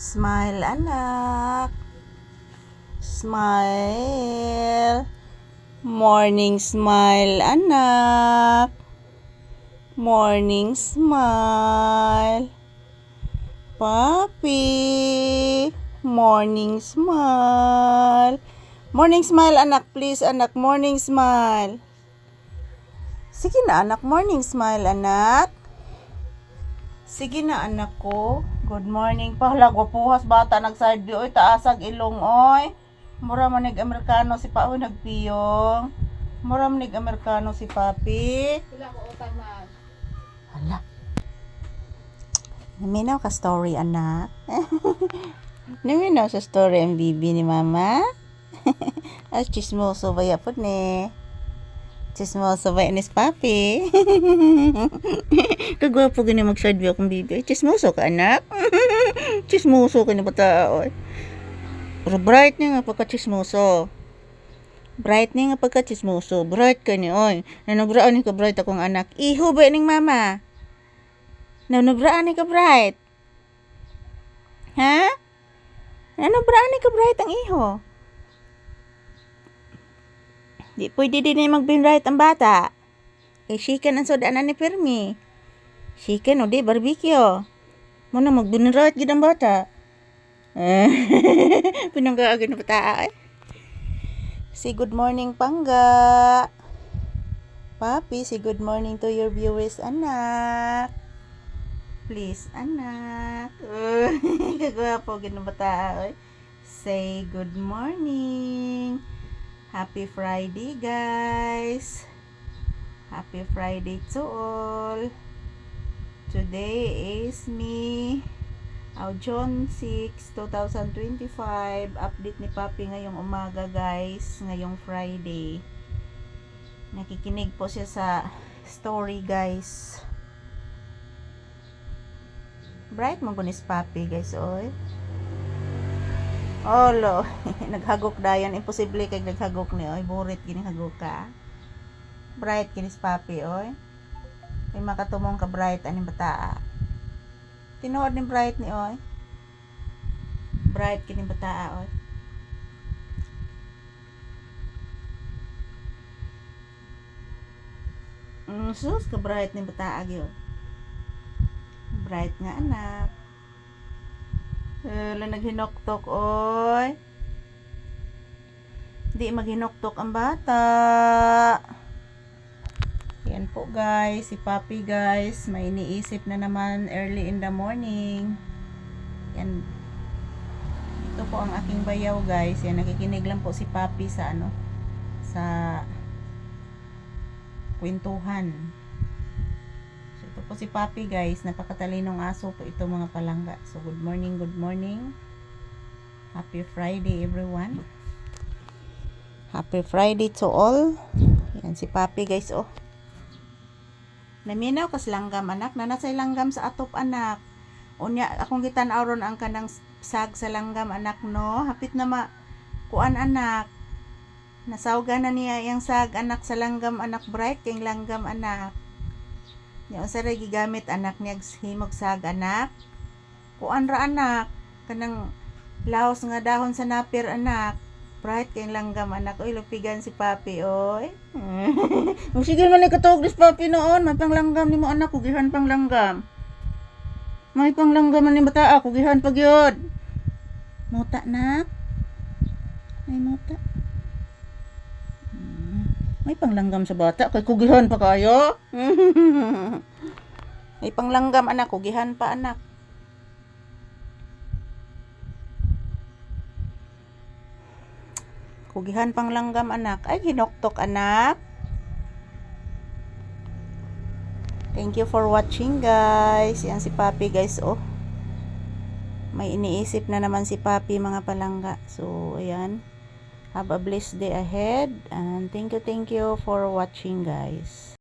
Smile, anak. Smile. Morning smile, anak. Morning smile. Papi. Morning smile. Morning smile, anak. Please, anak. Morning smile. Sige na, anak. Morning smile, anak. Sige na, anak ko. Good morning. Pahala, gwapuhas bata nagside view. Oy, taasag ilong, oy. Mura manig Amerikano si pa. Oy, nagpiyong. Mura manig Amerikano si papi. Wala ko utang na. Hala. Naminaw ka story, anak. Naminaw sa story ang bibi ni mama. As chismoso ba yapon ni? Chismoso ba ni papi? Kagwapo gani mag-side view akong bibi. Ay, Chismoso ka, anak. chismoso ka ni bata, oy. Pero bright niya nga pagka-chismoso. Bright niya nga pagka-chismoso. Bright ka ni, oy. Nanubraan ni ka bright akong anak. Iho ba ning mama? Nanubraan ni ka bright? Ha? Nanubraan ni ka bright ang iho? Di pwede din na mag-binright ang bata. Kay chicken ang soda na ni Permi. Chicken o di barbecue. Muna mag-binright gid ang bata. Eh, pinanggaagin na bata eh. Say good morning, Pangga. Papi, say good morning to your viewers, anak. Please, anak. Kagwapo, ganun bata. eh. Say good morning. Happy Friday, guys. Happy Friday to all. Today is me. Oh, John 6, 2025. Update ni Papi ngayong umaga, guys. Ngayong Friday. Nakikinig po siya sa story, guys. Bright mo gunis Papi, guys, oy. Olo, naghagok dayon. Imposible kay naghagok ni, oy. Burit gini hagok ka. Bright kinis Papi, oy. May makatumong ka bright aning bataa. Tinuod ni bright ni oy. Bright kini bataa oy. Mm, sus ka bright ni bataa gyud. Bright nga anak. Wala naghinoktok oy. Di maghinoktok ang bata. Yan po guys, si Papi guys, may iniisip na naman early in the morning. Yan. Ito po ang aking bayaw guys. Yan, nakikinig lang po si Papi sa ano, sa kwentuhan. Ito po si Papi guys, napakatalinong aso po ito mga palangga. So, good morning, good morning. Happy Friday everyone. Happy Friday to all. Yan si Papi guys, oh. Naminaw kas langgam anak, na nasay langgam sa atop anak. Unya akong gitan ron ang kanang sag sa langgam anak no. Hapit na ma kuan anak. Nasawga na niya yang sag anak sa langgam anak bright kay langgam anak. Nya unsa gigamit anak niya himog sag anak. Kuan ra anak kanang laos nga dahon sa napir anak. Bright kay langgam anak. Oy, lupigan si papi, oy. Kung sige man ikatawag dis papi noon, may panglanggam ni mo anak, kugihan panglanggam. May panglanggam man ni bata, kugihan pag yun. Muta nak. May muta. May panglanggam sa bata, kay kugihan pa kayo. may panglanggam anak, kugihan pa anak. Kugihan pang langgam anak. Ay, hinoktok anak. Thank you for watching guys. Yan si Papi guys oh. May iniisip na naman si Papi mga palangga. So, ayan. Have a blessed day ahead. And thank you, thank you for watching guys.